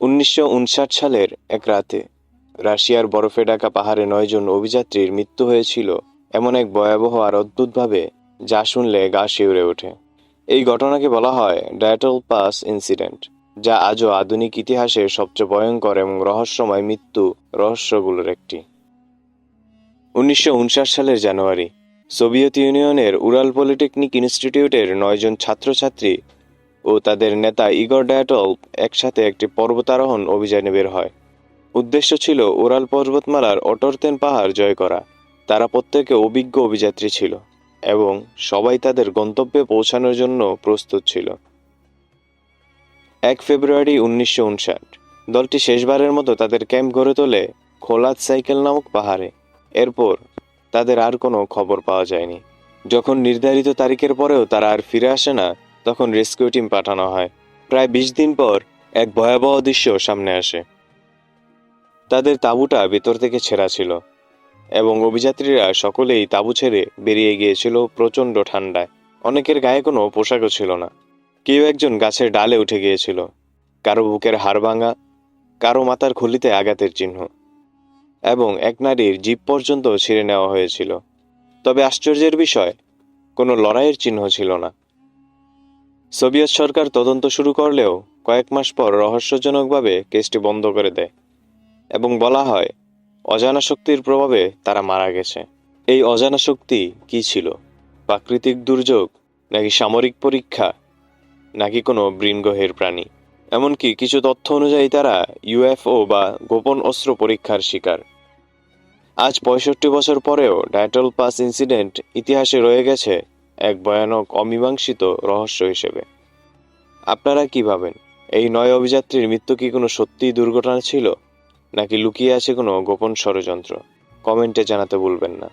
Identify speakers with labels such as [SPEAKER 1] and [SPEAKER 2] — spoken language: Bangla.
[SPEAKER 1] উনিশশো উনষাট সালের এক রাতে রাশিয়ার বরফে ঢাকা পাহাড়ে নয়জন অভিযাত্রীর মৃত্যু হয়েছিল এমন এক ভয়াবহ আর অদ্ভুতভাবে যা শুনলে গা শিউরে ওঠে। এই ঘটনাকে বলা হয় ডায়াটল পাস ইনসিডেন্ট, যা আজও আধুনিক ইতিহাসের সবচেয়ে ভয়ঙ্কর এবং রহস্যময় মৃত্যু রহস্যগুলোর একটি। উনিশশো উনষাট সালের জানুয়ারি, সোভিয়েত ইউনিয়নের উরাল পলিটেকনিক ইনস্টিটিউটের নয়জন ছাত্রছাত্রী ও তাদের নেতা ইগর ডায়াটল একসাথে একটি পর্বতারোহণ অভিযানে বের হয়। উদ্দেশ্য ছিল উরাল পর্বতমালার অটরতেন পাহাড় জয় করা। তারা প্রত্যেকে অভিজ্ঞ অভিযাত্রী ছিল এবং সবাই তাদের গন্তব্যে পৌঁছানোর জন্য প্রস্তুত ছিল। এক ফেব্রুয়ারি উনিশশো উনষাট, দলটি শেষবারের মতো তাদের ক্যাম্প গড়ে তোলে খোলাত সাইকেল নামক পাহাড়ে। এরপর তাদের আর কোনো খবর পাওয়া যায়নি। যখন নির্ধারিত তারিখের পরেও তারা আর ফিরে আসে না তখন রেস্কিউ টিম পাঠানো হয়। প্রায় বিশ দিন পর এক ভয়াবহ দৃশ্য সামনে আসে। তাদের তাঁবুটা ভেতর থেকে ছেঁড়া ছিল এবং অভিযাত্রীরা সকলেই তাঁবু ছেড়ে বেরিয়ে গিয়েছিল প্রচণ্ড ঠান্ডায়। অনেকের গায়ে কোনো পোশাকও ছিল না। কেউ একজন গাছের ডালে উঠে গিয়েছিল। কারও বুকের হাড় ভাঙা, কারও মাথার খুলিতে আঘাতের চিহ্ন এবং এক নারীর জীব পর্যন্ত ছিঁড়ে নেওয়া হয়েছিল। তবে আশ্চর্যের বিষয়, কোনো লড়াইয়ের চিহ্ন ছিল না। সোভিয়েত সরকার তদন্ত শুরু করলেও কয়েক মাস পর রহস্যজনকভাবে কেসটি বন্ধ করে দেয় এবং বলা হয়, অজানা শক্তির প্রভাবে তারা মারা গেছে। এই অজানা শক্তি কি ছিল? প্রাকৃতিক দুর্যোগ, নাকি সামরিক পরীক্ষা, নাকি কোনো বৃণগ্রহের প্রাণী? এমনকি কিছু তথ্য অনুযায়ী তারা ইউএফও বা গোপন অস্ত্র পরীক্ষার শিকার। আজ পঁয়ষট্টি বছর পরেও ডায়টল পাস ইনসিডেন্ট ইতিহাসে রয়ে গেছে এক ভয়ানক অমীমাংসিত রহস্য হিসেবে। আপনারা কি ভাবেন, এই নয় অভিযাত্রীর মৃত্যু কি কোনো সত্যিই দুর্ঘটনা ছিল, নাকি লুকিয়ে আছে কোনো গোপন ষড়যন্ত্র? কমেন্টে জানাতে ভুলবেন না।